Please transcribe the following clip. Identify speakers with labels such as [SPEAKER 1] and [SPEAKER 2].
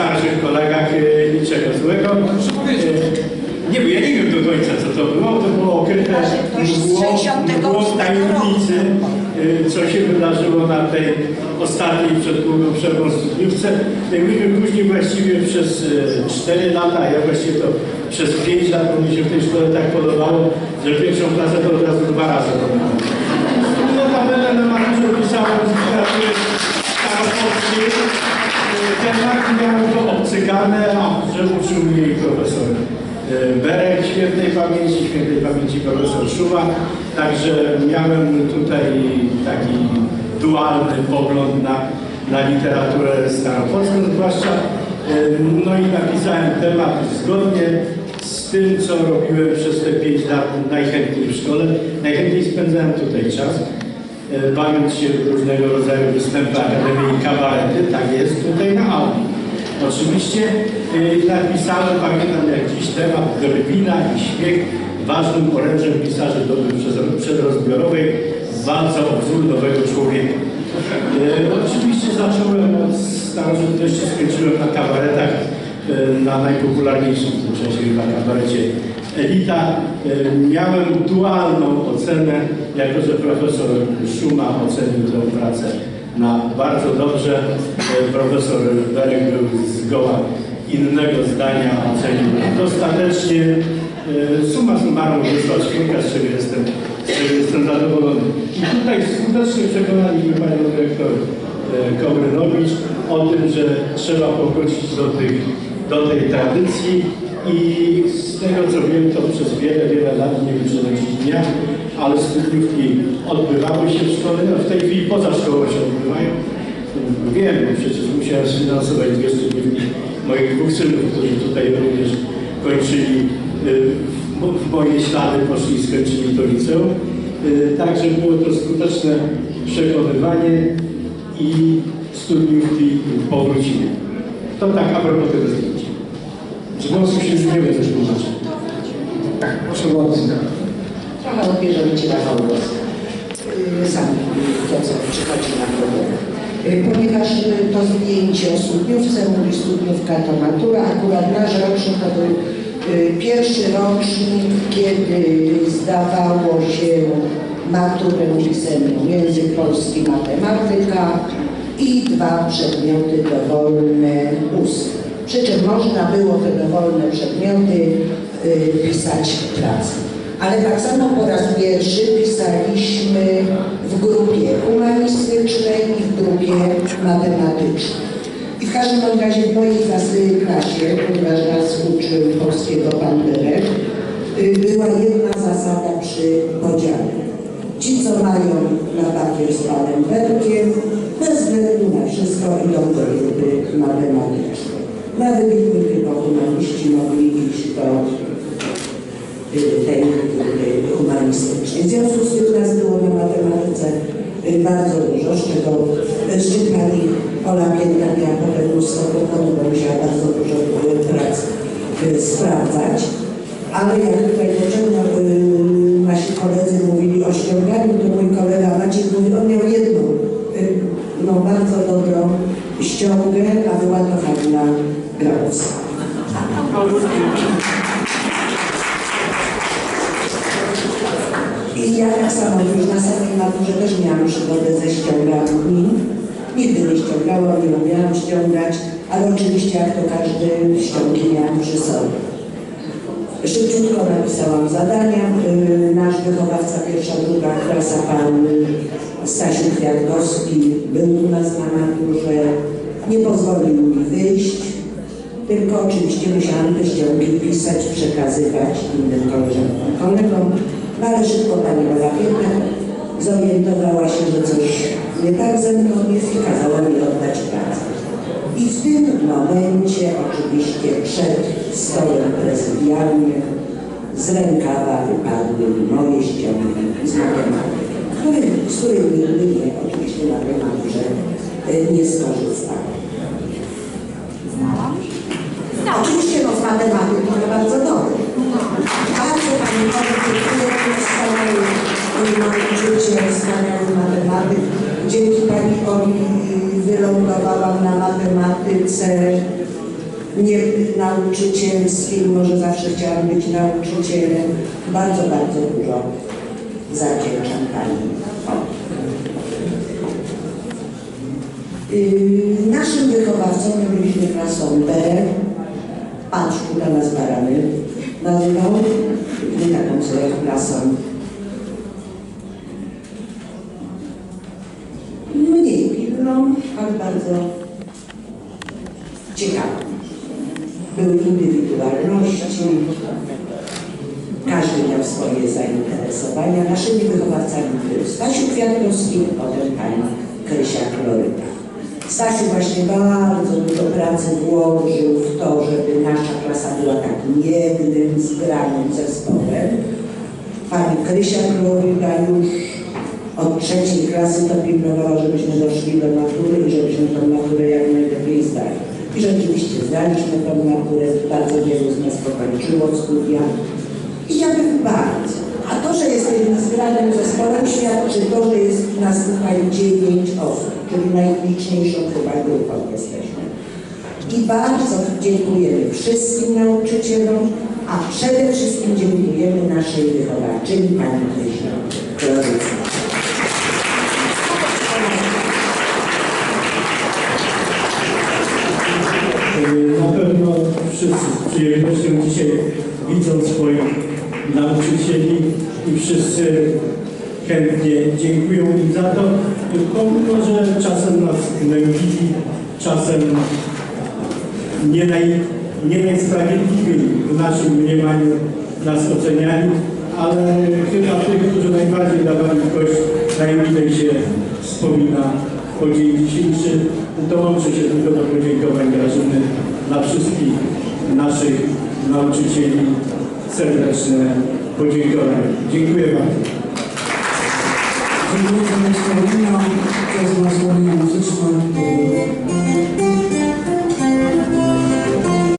[SPEAKER 1] starszych kolegach e, niczego złego. E, Nie, bo ja nie wiem do końca co to było, to było okryte mgłą,
[SPEAKER 2] 68
[SPEAKER 1] mgłą tajemnicy, e, co się wydarzyło na tej ostatniej przed długą przerwą studniówce. Myśmy później właściwie przez e, 4 lata, a ja właściwie to przez 5 lat, bo mi się w tej szkole tak podobało, że pierwszą klasę to od razu dwa razy robiłem. Notabene na maturze pisałem z literatury staropolskiej. Temat miałem to obcykane, a że uczył mnie profesor e, Berek świętej pamięci, świętej pamięci profesor Szuba. Także miałem tutaj taki dualny pogląd na, na literaturę staropolską zwłaszcza. E, No i napisałem temat zgodnie z tym, co robiłem przez te 5 lat najchętniej w szkole. Najchętniej spędzałem tutaj czas bawiąc się w różnego rodzaju występy Akademii i kabarety, tak jest tutaj na auli. Oczywiście e, napisałem, pamiętam jak dziś, temat drwina i śmiech ważnym orężem pisarzy przez- przedrozbiorowej w walce o wzór nowego człowieka. E, oczywiście zacząłem od starożytności, skończyłem na kabaretach, e, na najpopularniejszym w tym czasie chyba kabarecie Elita. E, Miałem dualną ocenę, jako że profesor Szuma ocenił tę pracę na bardzo dobrze. E, Profesor Berek był zgoła innego zdania, ocenił dostatecznie. E, Summa summarum wysłał czwórka, z czego jestem, jestem zadowolony. I tutaj skutecznie przekonaliśmy panią dyrektor Kołrynowicz o tym, że trzeba powrócić do, tych, do tej tradycji i z tego co wiem, to przez wiele, wiele lat, nie wiem czy do dnia, ale studniówki odbywały się w szkole, no w tej chwili poza szkołą się odbywają. Wiem, bo przecież musiałem sfinansować dwie studniówki moich dwóch synów, którzy tutaj również kończyli, y, w- w moje ślady poszli i skończyli to liceum. Y, Także było to skuteczne przekonywanie i studniówki powróciły. To tak a propos tego zdjęcia. Z głosu się już nie będę tłumaczył. Tak, proszę bardzo.
[SPEAKER 2] Trochę odbierzemy Ci Rafał głos. Yy, Sami to, co przychodzi na głowę. Yy, Ponieważ to zdjęcie o studniówce, mówi studniówka to matura, akurat nasz rocznik to był pierwszy rocznik, kiedy zdawało się maturę pisemną, język polski, matematyka i dwa przedmioty dowolne ustne. Przy czym można było te dowolne przedmioty y, pisać w pracy. Ale tak samo po raz pierwszy pisaliśmy w grupie humanistycznej i w grupie matematycznej. I w każdym razie w mojej klasie, ponieważ nas uczył polskiego pan Berek, y, była jedna zasada przy podziale. Ci, co mają na papier z panem Berkiem, bez względu na wszystko idą do grupy matematycznej. Nawet gdyby tylko humaniści mogli iść do tej humanistycznej. W związku z tym nas było na matematyce bardzo dużo, z czego z Ola Pięta miała potem mnóstwo kłopotów, bo musiała bardzo dużo y, prac y, sprawdzać. Ale jak tutaj poczęto, y, nasi koledzy mówili o ściąganiu, to mój kolega Maciek mówi, on miał jedną, no bardzo dobrą ściągę, a była to Halina I ja tak samo już na samej maturze też miałam przygodę ze ściąganiem. Nigdy nie ściągałam, nie umiałam ściągać, ale oczywiście jak to każdy ściągi miałam przy sobie. Szybciutko napisałam zadania. Yy, Nasz wychowawca pierwsza, druga klasa, pan Stasiu Kwiatkowski, był u nas na maturze. Nie pozwolił mi wyjść, tylko oczywiście musiałam te ściągi pisać, przekazywać innym koleżankom, kolegom. No ale szybko pani Ola zorientowała się, że coś nie tak ze mną jest i kazała mi oddać pracę. I w tym momencie oczywiście przed stołem prezydialnym z rękawa wypadły moje ściągi z matematyki, z których nigdy nie, oczywiście na tej maturze y, nie skorzystałam. Oczywiście no z matematyki to bardzo dobry. Bardzo Pani dziękuję, wspaniały nauczyciel, wspaniały matematyk. Dzięki Pani Oli wylądowałam na matematyce nie nauczycielskim, może zawsze chciałam być nauczycielem. Bardzo, bardzo dużo zawdzięczam Pani. Yy, Naszym wychowawcą my byliśmy klasą B. Pan Szkuda nas barany nazywał. Nie taką sobie klasą. Mniej pilną, ale bardzo ciekawą. Były indywidualności. Każdy miał swoje zainteresowania. Naszymi wychowawcami był Stasiu Kwiatkowski, potem pani Krysia Kloryka. Stasiu właśnie bardzo dużo pracy włożył w to, żeby nasza klasa była takim jednym, zgranym zespołem. Pani Krysia Kloryka już od trzeciej klasy to pilnowała, żebyśmy doszli do matury i żebyśmy tą maturę jak najlepiej zdali. I rzeczywiście zdaliśmy tą maturę, bardzo wielu z nas pokończyło studia. I jakby bardzo. A to, że jesteśmy zgranym zespołem, świadczy to, że jest nas tutaj dziewięć osób, czyli najliczniejszą chyba grupą jesteśmy. I bardzo dziękujemy wszystkim nauczycielom, a przede wszystkim dziękujemy naszej wychowawczyni, pani Kloryce.
[SPEAKER 1] Y, Na pewno wszyscy z przyjemnością dzisiaj widzą swoich nauczycieli i wszyscy chętnie dziękują im za to, pomimo że czasem nas gnębili, czasem nie, naj, nie najsprawiedliwiej w naszym mniemaniu nas oceniali, ale chyba tych, którzy najbardziej dawali kość, najmilej się wspomina o dzień dzisiejszy. Dołączę się tylko do podziękowań Grażyny dla wszystkich naszych nauczycieli. Serdeczne podziękowania. Dziękuję bardzo.
[SPEAKER 3] Wielką Kamińskiego Gmina, Czesna Słowenia Muzyczna.